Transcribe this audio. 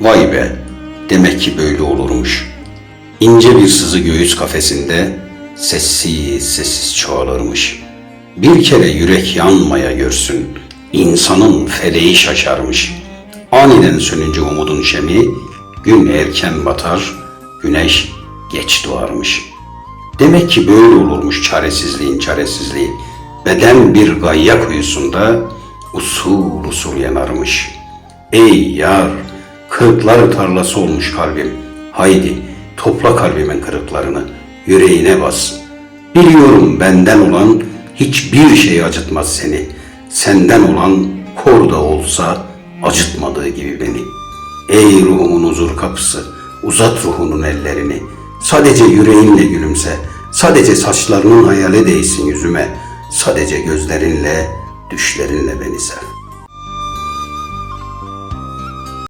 Vay be, demek ki böyle olurmuş. İnce bir sızı göğüs kafesinde sessiz sessiz çoğalırmış. Bir kere yürek yanmaya görsün, insanın feleği şaşarmış. Aniden sönünce umudun şemi, gün erken batar, güneş geç doğarmış. Demek ki böyle olurmuş çaresizliğin çaresizliği. Beden bir gayya kuyusunda usul usul yanarmış. Ey yar, kırıklar tarlası olmuş kalbim. Haydi topla kalbimin kırıklarını, yüreğine bas. Biliyorum benden olan hiçbir şey acıtmaz seni. Senden olan kor da olsa acıtmadığı gibi beni. Ey ruhumun huzur kapısı, uzat ruhunun ellerini. Sadece yüreğinle gülümse, sadece saçlarının hayale değsin yüzüme. Sadece gözlerinle, düşlerinle beni sev.